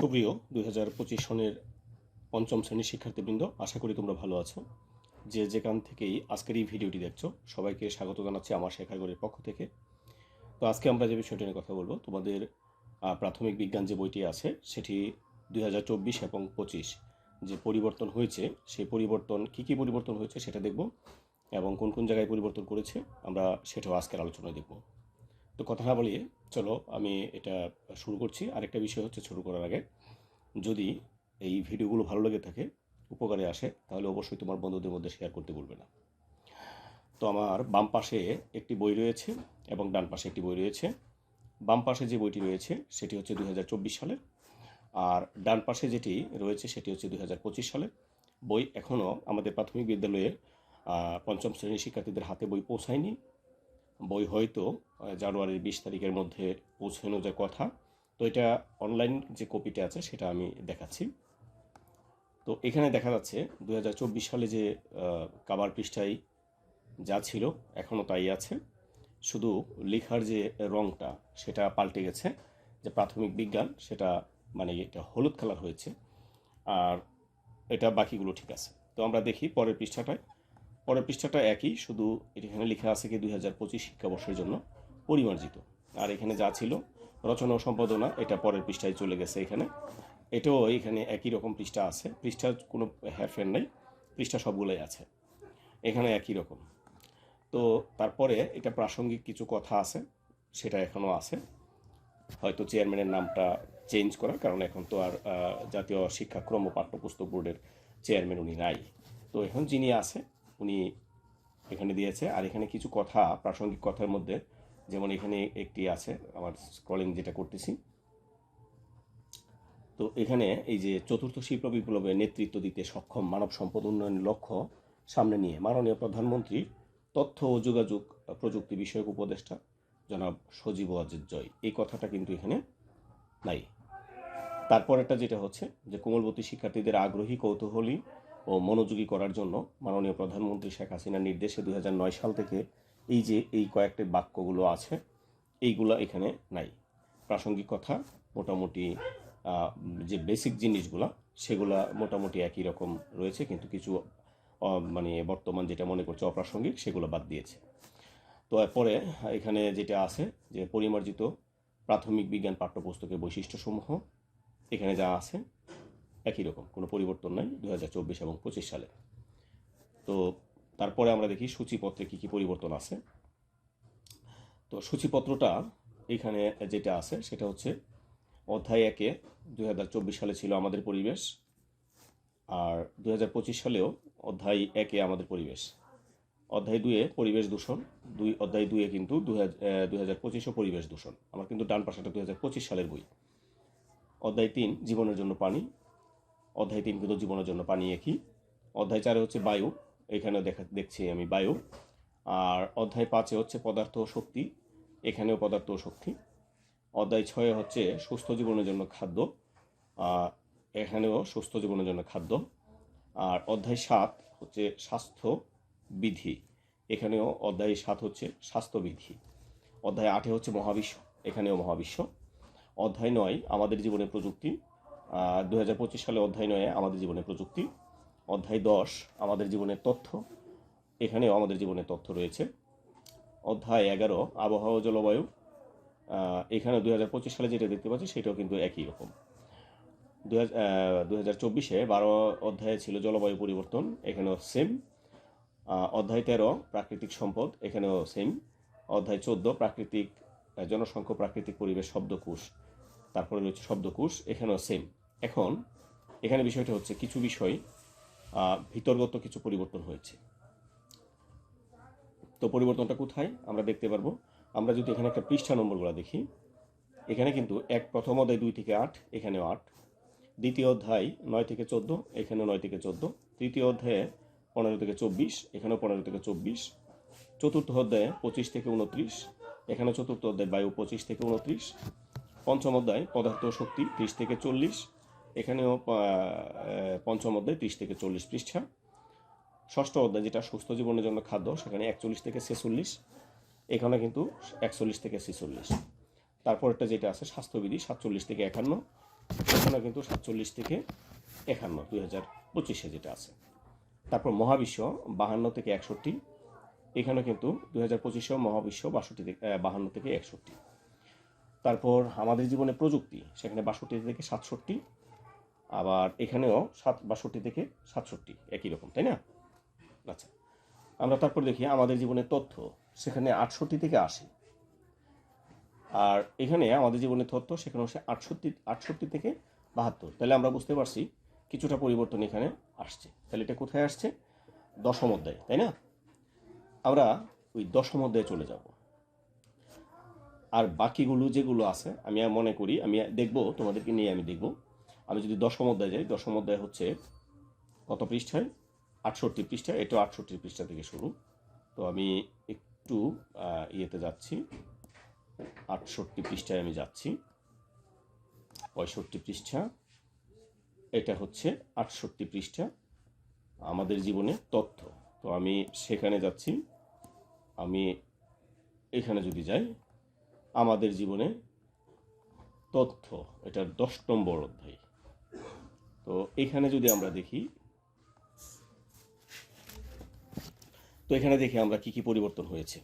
সুপ্রিয়, দুই হাজার পঁচিশ সনের পঞ্চম শ্রেণির শিক্ষার্থীবৃন্দ, আশা করি তোমরা ভালো আছো। যে যেখান থেকেই আজকের এই ভিডিওটি দেখছ, সবাইকে স্বাগত জানাচ্ছি আমার শেখাগরের পক্ষ থেকে। তো আজকে আমরা যে বিষয়টি নিয়ে কথা বলব, তোমাদের প্রাথমিক বিজ্ঞান যে বইটি আছে, সেটি দুই হাজার চব্বিশ এবং পঁচিশ যে পরিবর্তন হয়েছে, সেই পরিবর্তন, কি কি পরিবর্তন হয়েছে সেটা দেখব এবং কোন কোন জায়গায় পরিবর্তন করেছে, আমরা সেটাও আজকের আলোচনায় দেখব। তো কথা না বলিয়ে চলো আমি এটা শুরু করছি। আরেকটা বিষয় হচ্ছে শুরু করার আগে যদি এই ভিডিওগুলো ভালো লেগে থাকে, উপকারে আসে, তাহলে অবশ্যই তোমার বন্ধুদের মধ্যে শেয়ার করতে ভুলবে না। তো আমার বাম পাশে একটি বই রয়েছে এবং ডান পাশে একটি বই রয়েছে। বাম পাশে যে বইটি রয়েছে, সেটি হচ্ছে দুই সালের। আর ডান পাশে যেটি রয়েছে, সেটি হচ্ছে দুই সালের। বই এখনও আমাদের প্রাথমিক বিদ্যালয়ের পঞ্চম শ্রেণির শিক্ষার্থীদের হাতে বই পৌঁছায়নি। বই হয়তো জানুয়ারির বিশ তারিখের মধ্যে পৌঁছানো যে কথা তো এটা অনলাইন যে কপিটা আছে, সেটা আমি দেখাচ্ছি। তো এখানে দেখা যাচ্ছে দু হাজার চব্বিশ সালে যে কাবার পৃষ্ঠায় যা ছিল এখনও তাই আছে। শুধু লেখার যে রংটা, সেটা পাল্টে গেছে। যে প্রাথমিক বিজ্ঞান, সেটা মানে এটা হলুদ কালার হয়েছে। আর এটা বাকিগুলো ঠিক আছে। তো আমরা দেখি পরের পৃষ্ঠাটায়। পরের পৃষ্ঠাটা একই, শুধু এখানে লেখা আছে কি দুই হাজার পঁচিশ শিক্ষাবর্ষের জন্য পরিমার্জিত। আর এখানে যা ছিল রচনা সম্পাদনা এটা পরের পৃষ্ঠায় চলে গেছে এখানে। এটাও এখানে একই রকম পৃষ্ঠা আছে। পৃষ্ঠার কোনো হেরফের নেই। পৃষ্ঠা সবগুলোই আছে। এখানে একই রকম। তো তারপরে এটা প্রাসঙ্গিক কিছু কথা আছে, সেটা এখনও আছে। হয়তো চেয়ারম্যানের নামটা চেঞ্জ করার কারণ এখন তো আর জাতীয় শিক্ষাক্রম ও পাঠ্যপুস্তক বোর্ডের চেয়ারম্যান উনি নাই। তো এখন যিনি আছে, উনি এখানে দিয়েছে। আর এখানে কিছু কথা, প্রাসঙ্গিক কথার মধ্যে যেমন এখানে একটি আছে, আমার স্ক্রলিং যেটা করতেছি। তো এখানে এই যে চতুর্থ শিল্প বিপ্লবে নেতৃত্ব দিতে সক্ষম মানব সম্পদ উন্নয়নের লক্ষ্য সামনে নিয়ে মাননীয় প্রধানমন্ত্রীর তথ্য ও যোগাযোগ প্রযুক্তি বিষয়ক উপদেষ্টা জনাব সজীব ওয়াজেদ জয়। এই কথাটা কিন্তু এখানে নাই। তারপরেরটা যেটা হচ্ছে যে কোমলবতী শিক্ষার্থীদের আগ্রহী, কৌতূহলী ও মনোযোগী করার জন্য মাননীয় প্রধানমন্ত্রী শেখ হাসিনার নির্দেশে দুই হাজার নয় সাল থেকে এই যে এই কয়েকটি বাক্যগুলো আছে, এইগুলো এখানে নাই। প্রাসঙ্গিক কথা, মোটামুটি যে বেসিক জিনিসগুলো, সেগুলা মোটামুটি একই রকম রয়েছে, কিন্তু কিছু মানে বর্তমান যেটা মনে করছে অপ্রাসঙ্গিক, সেগুলো বাদ দিয়েছে। তো এরপরে এখানে যেটা আছে, যে পরিমার্জিত প্রাথমিক বিজ্ঞান পাঠ্যপুস্তকের বৈশিষ্ট্যসমূহ, এখানে যা আছে, একই রকম, কোনো পরিবর্তন নাই দু হাজার চব্বিশ এবং পঁচিশ সালে। তো তারপরে আমরা দেখি সূচিপত্রে কী কী পরিবর্তন আছে। তো সূচিপত্রটা এখানে যেটা আছে সেটা হচ্ছে অধ্যায় একে দুই হাজার চব্বিশ সালে ছিল আমাদের পরিবেশ আর দু হাজার পঁচিশ সালেও অধ্যায় একে আমাদের পরিবেশ। অধ্যায় দুয়ে পরিবেশ দূষণ, দুই অধ্যায় দুয়ে কিন্তু দুই হাজার পঁচিশও পরিবেশ দূষণ। আমার কিন্তু ডান পাশাটা দুই হাজার পঁচিশ সালের বই। অধ্যায় তিন, জীবনের জন্য পানি। অধ্যায় তিন কিন্তু জীবনের জন্য পানি একই। অধ্যায় চারে হচ্ছে বায়ু। এখানেও দেখা, দেখছি আমি বায়ু। আর অধ্যায় পাঁচে হচ্ছে পদার্থ ও শক্তি, এখানেও পদার্থ ও শক্তি। অধ্যায় ছয়ে হচ্ছে সুস্থ জীবনের জন্য খাদ্য এখানেও সুস্থ জীবনের জন্য খাদ্য। আর অধ্যায় সাত হচ্ছে স্বাস্থ্য বিধি, এখানেও অধ্যায় সাত হচ্ছে স্বাস্থ্যবিধি অধ্যায় আটে হচ্ছে মহাবিশ্ব, এখানেও মহাবিশ্ব। অধ্যায় নয়, আমাদের জীবনে প্রযুক্তি দু হাজার পঁচিশ সালে অধ্যায় নয়ে আমাদের জীবনে প্রযুক্তি। অধ্যায় দশ, আমাদের জীবনের তথ্য। এখানেও আমাদের জীবনের তথ্য রয়েছে। অধ্যায় এগারো, আবহাওয়া জলবায়ু। এখানে দুই হাজার পঁচিশ সালে যেটা দেখতে পাচ্ছি, সেটাও কিন্তু একই রকম। দু হাজার চব্বিশে বারো অধ্যায়ে ছিল জলবায়ু পরিবর্তন, এখানেও সেম অধ্যায় তেরো, প্রাকৃতিক সম্পদ, এখানেও সেম অধ্যায় চোদ্দ, প্রাকৃতিক জনসংখ্যা, প্রাকৃতিক পরিবেশ, শব্দকোষ। তারপরে রয়েছে শব্দকোষ, এখানেও সেম এখন, এখানে বিষয়টা হচ্ছে কিছু বিষয়। ভিতরগত কিছু পরিবর্তন হয়েছে। তো পরিবর্তনটা কোথায়? আমরা দেখতে পারব। আমরা যদি এখানে একটা পৃষ্ঠা নম্বরগুলো দেখি, এখানে কিন্তু এক প্রথম অধ্যায় দুই থেকে আট, এখানেও আট। দ্বিতীয় অধ্যায় নয় থেকে চোদ্দ, এখানেও নয় থেকে চোদ্দ। তৃতীয় অধ্যায়ে পনেরো থেকে চব্বিশ, এখানেও পনেরো থেকে চব্বিশ। চতুর্থ অধ্যায়ে পঁচিশ থেকে উনত্রিশ এখানে চতুর্থ অধ্যায় বায়ু পঁচিশ থেকে উনত্রিশ। পঞ্চম অধ্যায় পদার্থ শক্তি ত্রিশ থেকে চল্লিশ। এখানেও পঞ্চম অধ্যায়, ত্রিশ থেকে চল্লিশ পৃষ্ঠা। ষষ্ঠ অধ্যায়, যেটা সুস্থ জীবনের জন্য খাদ্য, সেখানে একচল্লিশ থেকে ছেচল্লিশ। এখানে কিন্তু একচল্লিশ থেকে ছেচল্লিশ। তারপরটা যেটা আছে, স্বাস্থ্যবিধি, সাতচল্লিশ থেকে একান্ন। এখানে কিন্তু সাতচল্লিশ থেকে একান্ন দুই হাজার পঁচিশে যেটা আছে। তারপর মহাবিশ্ব, বাহান্ন থেকে একষট্টি। এখানে কিন্তু দুই হাজার পঁচিশেও মহাবিশ্ব, বাষট্টি থেকে বাহান্ন থেকে একষট্টি। তারপর আমাদের জীবনে প্রযুক্তি, সেখানে বাষট্টি থেকে সাতষট্টি। আবার এখানেও সাত বাষট্টি থেকে সাতষট্টি, একই রকম, তাই না? আচ্ছা আমরা তারপর দেখি আমাদের জীবনের তথ্য, সেখানে আটষট্টি থেকে আশি। আর এখানে আমাদের জীবনের তথ্য সেখানে হচ্ছে আটষট্টি আটষট্টি থেকে বাহাত্তর। তাহলে আমরা বুঝতে পারছি কিছুটা পরিবর্তন এখানে আসছে। তাহলে এটা কোথায় আসছে? দশম অধ্যায়, তাই না? আমরা ওই দশম অধ্যায়ে চলে যাব। আর বাকিগুলো যেগুলো আছে, আমি মনে করি, আমি দেখব, তোমাদেরকে নিয়ে আমি দেখব। আমি যদি দশম অধ্যায় যাই, দশম অধ্যায় হচ্ছে কত পৃষ্ঠায়? আটষট্টি পৃষ্ঠা এটা আটষট্টি পৃষ্ঠা থেকে শুরু। তো আমি একটু ইয়েতে যাচ্ছি। আটষট্টি পৃষ্ঠায় আমি যাচ্ছি। পঁয়ষট্টি পৃষ্ঠা। এটা হচ্ছে আটষট্টি পৃষ্ঠা আমাদের জীবনে তথ্য। তো আমি সেখানে যাচ্ছি। আমি এখানে যদি যাই, আমাদের জীবনে তথ্য এটা দশ নম্বর অধ্যায়। তো এখানে যদি আমরা দেখি, তো এখানে দেখি আমরা কি কি পরিবর্তন হয়েছে।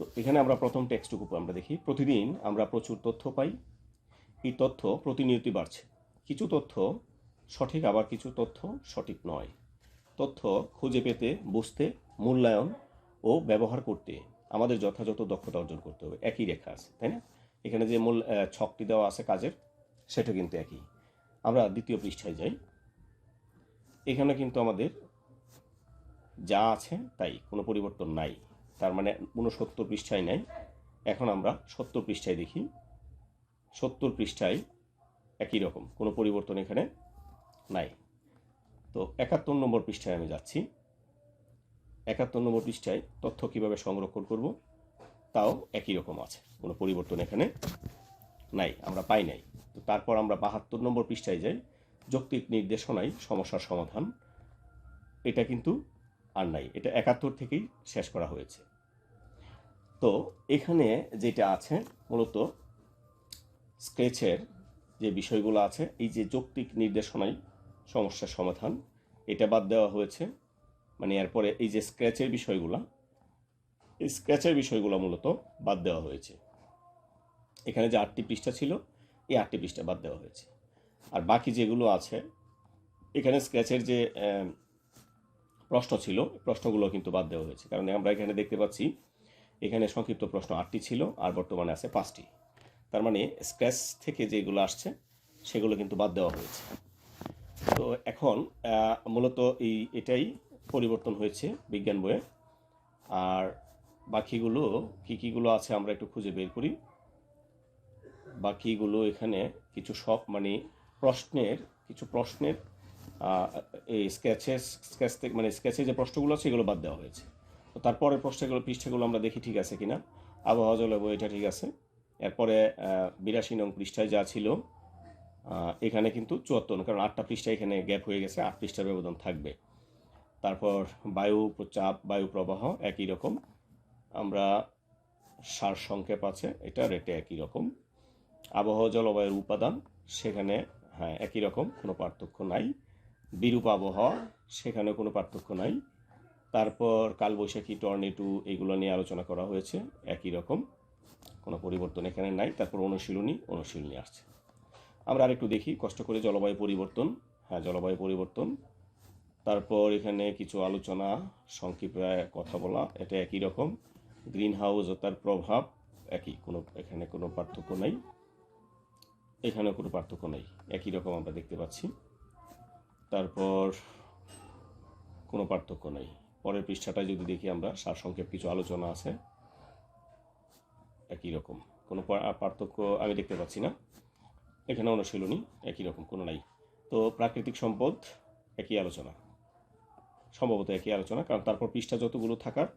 তো এখানে আমরা প্রথম টেক্সটুকু আমরা দেখি, প্রতিদিন আমরা প্রচুর তথ্য পাই। এই তথ্য প্রতিনিয়তি বাড়ছে। কিছু তথ্য সঠিক, আবার কিছু তথ্য সঠিক নয়। তথ্য খুঁজে পেতে, বুঝতে, মূল্যায়ন ও ব্যবহার করতে আমাদের যথাযথ দক্ষতা অর্জন করতে হবে। একই রেখা আছে, তাই না? এখানে যে মূল ছকটি দেওয়া আছে কাজের, সেটা কিন্তু একই। আমরা দ্বিতীয় পৃষ্ঠায় যাই। এখানে কিন্তু আমাদের যা আছে তাই, কোনো পরিবর্তন নাই। তার মানে ঊনসত্তর পৃষ্ঠায় নাই। এখন আমরা সত্তর পৃষ্ঠায় দেখি। সত্তর পৃষ্ঠায় একই রকম, কোনো পরিবর্তন এখানে নাই। তো একাত্তর নম্বর পৃষ্ঠায় আমি যাচ্ছি। একাত্তর নম্বর পৃষ্ঠায় তথ্য কীভাবে সংরক্ষণ করব, তাও একই রকম আছে, কোনো পরিবর্তন এখানে নাই, আমরা পাই নাই। তারপর আমরা বাহাত্তর নম্বর পৃষ্ঠায় যাই। যৌক্তিক নির্দেশনায় সমস্যার সমাধান। এটা কিন্তু আর নাই, এটা একাত্তর থেকেই শেষ করা হয়েছে। তো এখানে যেটা আছে মূলত স্কেচের যে বিষয়গুলো আছে, এই যে যৌক্তিক নির্দেশনায় সমস্যার সমাধান, এটা বাদ দেওয়া হয়েছে। মানে এরপরে এই যে স্ক্র্যাচের বিষয়গুলো, এই স্ক্র্যাচের বিষয়গুলো মূলত বাদ দেওয়া হয়েছে। এখানে যে আটটি পৃষ্ঠা ছিল এই আটটি পৃষ্ঠা বাদ দেওয়া হয়েছে। আর বাকি যেগুলো আছে, এখানে স্ক্র্যাচের যে প্রশ্ন ছিল প্রশ্নগুলো কিন্তু বাদ দেওয়া হয়েছে। কারণ আমরা এখানে দেখতে পাচ্ছি, এখানে সংক্ষিপ্ত প্রশ্ন আটটি ছিল, আর বর্তমানে আছে পাঁচটি। তার মানে স্ক্র্যাচ থেকে যেগুলো আসছে, সেগুলো কিন্তু বাদ দেওয়া হয়েছে। তো এখন মূলত এই, এটাই পরিবর্তন হয়েছে বিজ্ঞান বইয়ে। আর বাকিগুলো, কী কীগুলো আছে, আমরা একটু খুঁজে বের করি। বাকিগুলো এখানে কিছু সব মানে প্রশ্নের, কিছু প্রশ্নের এই স্কেচের স্কেচ থেকে মানে স্কেচে যে প্রশ্নগুলো আছে এগুলো বাদ দেওয়া হয়েছে। তো তারপরে প্রশ্নগুলো, পৃষ্ঠাগুলো আমরা দেখি ঠিক আছে কিনা। আবহাওয়া জলবায়ু এটা ঠিক আছে। এরপরে বিরাশি নং পৃষ্ঠায় যা ছিল এখানে কিন্তু চুয়াত্তর কারণ আটটা পৃষ্ঠা এখানে গ্যাপ হয়ে গেছে, আট পৃষ্ঠার ব্যবধান থাকবে। তারপর বায়ু চাপ বায়ু প্রবাহ একই রকম। আমরা সার সংক্ষেপ আছে, এটা রেটে একই রকম। আবহাওয়া জলবায়ুর উপাদান, সেখানে হ্যাঁ একই রকম, কোনো পার্থক্য নাই। বিরূপ আবহাওয়া সেখানে কোনো পার্থক্য নাই। তারপর কালবৈশাখী টর্নেটু এগুলো নিয়ে আলোচনা করা হয়েছে, একই রকম, কোনো পরিবর্তন এখানে নাই। তারপর অনুশীলনী অনুশীলনী আসছে। আমরা আরেকটু দেখি, কষ্ট করে জলবায়ু পরিবর্তন হ্যাঁ জলবায়ু পরিবর্তন। তারপর এখানে কিছু আলোচনা সংক্ষিপ্ত কথা বলা, এটা একই রকম। গ্রিন হাউস ও তার প্রভাব একই, কোনো, এখানে কোনো পার্থক্য নাই। এখানে কোনো পার্থক্য নেই। একই রকম আমরা দেখতে পাচ্ছি। তারপর কোনো পার্থক্য নেই। পরের পৃষ্ঠাটায় যদি দেখি আমরা, সারসংক্ষেপ কিছু আলোচনা আছে। একই রকম। কোনো পার্থক্য আমি দেখতে পাচ্ছি না। এখানে অনুশীলনী একই রকম, কোনো নাই। তো প্রাকৃতিক সম্পদ একই আলোচনা। সম্ভবত একই আলোচনা, কারণ তারপর পৃষ্ঠা যতগুলো থাকার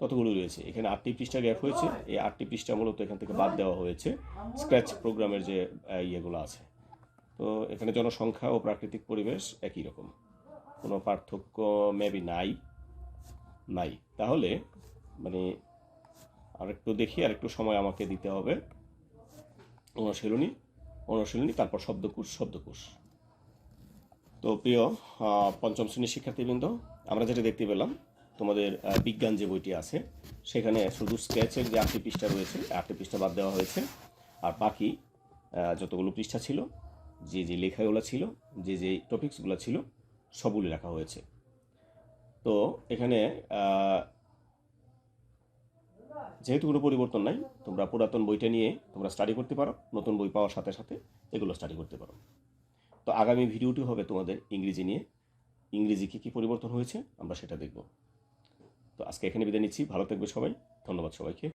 ততগুলো রয়েছে? এখানে আটটি পৃষ্ঠা গ্যাপ হয়েছে। এই আটটি পৃষ্ঠা মূলত এখান থেকে বাদ দেওয়া হয়েছে। স্ক্র্যাচ প্রোগ্রামের যে ইয়েগুলো আছে। তো এখানে জনসংখ্যা ও প্রাকৃতিক পরিবেশ একই রকম। কোনো পার্থক্য মেবি নাই। নাই। তাহলে মানে আরেকটু দেখি আরেকটু সময় আমাকে দিতে হবে। অনুশীলনী অনুশীলনী তারপর শব্দকোষ শব্দকোষ। তো প্রিয় পঞ্চম শ্রেণির শিক্ষার্থীবৃন্দ আমরা যেটা দেখতে পেলাম তোমাদের বিজ্ঞান যে বইটি আছে, সেখানে শুধু স্কেচের যে আটটি পৃষ্ঠা রয়েছে আটটি পৃষ্ঠা বাদ দেওয়া হয়েছে। আর বাকি যতগুলো পৃষ্ঠা ছিল, যে যে লেখাগুলো ছিল, যে যে টপিকসগুলো ছিল, সবগুলি রাখা হয়েছে। তো এখানে যেহেতু কোনো পরিবর্তন নাই, তোমরা পুরাতন বইটা নিয়ে তোমরা স্টাডি করতে পারো, নতুন বই পাওয়ার সাথে সাথে এগুলো স্টাডি করতে পারো। তো আগামী ভিডিওটি হবে তোমাদের ইংরেজি নিয়ে। ইংরেজি কী কী পরিবর্তন হয়েছে, আমরা সেটা দেখব। তো আজকে এখানে বিদায় নিচ্ছি। ভালো থাকবে সবাই। ধন্যবাদ সবাইকে।